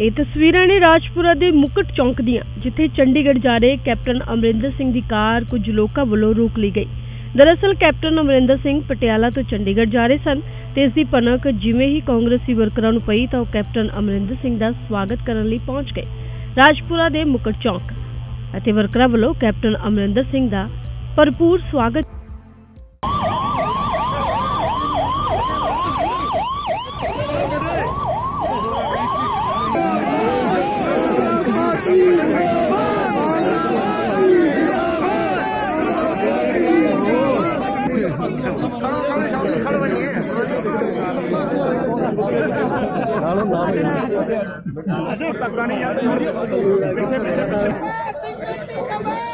ਇਹ ਤਸਵੀਰਾਂ ਨੇ ਰਾਜਪੁਰਾ ਦੇ ਮੁਕਟ ਚੌਂਕ ਦੀਆਂ, ਜਿੱਥੇ ਚੰਡੀਗੜ੍ਹ ਜਾ ਰਹੇ ਕੈਪਟਨ ਅਮਰਿੰਦਰ ਸਿੰਘ ਦੀ ਕਾਰ ਕੁਝ ਲੋਕਾਂ ਵੱਲੋਂ ਰੋਕ ਲਈ ਗਈ। ਦਰਅਸਲ ਕੈਪਟਨ ਅਮਰਿੰਦਰ ਸਿੰਘ ਪਟਿਆਲਾ ਤੋਂ ਚੰਡੀਗੜ੍ਹ ਜਾ ਰਹੇ ਸਨ ਤੇ ਇਸ ਦੀ ਭਨਕ ਜਿਵੇਂ ਹੀ ਕਾਂਗਰਸੀ ਵਰਕਰਾਂ ਨੂੰ ਪਈ ਤਾਂ ਉਹ ਕੈਪਟਨ ਅਮਰਿੰਦਰ ਸਿੰਘ ਦਾ ਸਵਾਗਤ ਕਰਨ ਲਈ ਪਹੁੰਚ ਗਏ। ਰਾਜਪੁਰਾ ਦੇ ਮੁਕਟ ਚੌਂਕ ਅਤੇ ਵਰਕਰਾਂ ਵੱਲੋਂ ਕੈਪਟਨ ਅਮਰਿੰਦਰ ਸਿੰਘ ਦਾ ਭਰਪੂਰ ਸਵਾਗਤ ਖੜੋ ਖੜੋ ਸ਼ਾਦੀ ਖੜੋ ਬਣੀਏ ਖੜੋ ਨਾ ਅਜੇ ਤੱਕ ਨਹੀਂ ਯਾਰ ਪਿੱਛੇ ਪਿੱਛੇ ਪਿੱਛੇ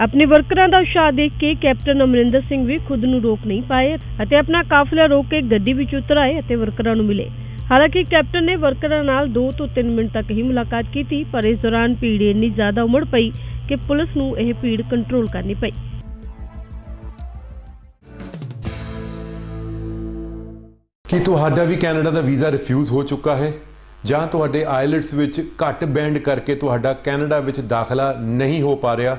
ਆਪਣੇ ਵਰਕਰਾਂ ਦਾ ਉਤਸ਼ਾਹ ਦੇਖ ਕੇ ਕੈਪਟਨ ਅਮਰਿੰਦਰ ਸਿੰਘ ਵੀ ਖੁਦ ਨੂੰ ਰੋਕ ਨਹੀਂ ਪਾਏ ਅਤੇ ਆਪਣਾ ਕਾਫਲਾ ਰੋਕ ਕੇ ਗੱਡੀ ਵਿੱਚ ਉਤਰ ਆਏ ਅਤੇ ਵਰਕਰਾਂ ਨੂੰ ਮਿਲੇ। ਹਾਲਾਂਕਿ ਕੈਪਟਨ ਨੇ ਵਰਕਰਾਂ ਨਾਲ 2 ਤੋਂ 3 ਮਿੰਟ ਤੱਕ ਹੀ ਮੁਲਾਕਾਤ ਕੀਤੀ, ਪਰ ਇਸ ਦੌਰਾਨ ਭੀੜ ਇੰਨੀ ਜ਼ਿਆਦਾ ਉਮੜ ਪਈ ਕਿ ਪੁਲਿਸ ਨੂੰ ਇਹ ਭੀੜ ਕੰਟਰੋਲ ਕਰਨੀ ਪਈ। ਕੀ ਤੁਹਾਡਾ ਵੀ ਕੈਨੇਡਾ ਦਾ ਵੀਜ਼ਾ ਰਿਫਿਊਜ਼ ਹੋ ਚੁੱਕਾ ਹੈ? ਜਾਂ ਤੁਹਾਡੇ ਆਇਲਟਸ ਵਿੱਚ ਘੱਟ ਬੈਂਡ ਕਰਕੇ ਤੁਹਾਡਾ ਕੈਨੇਡਾ ਵਿੱਚ ਦਾਖਲਾ ਨਹੀਂ ਹੋ ਪਾ ਰਿਹਾ?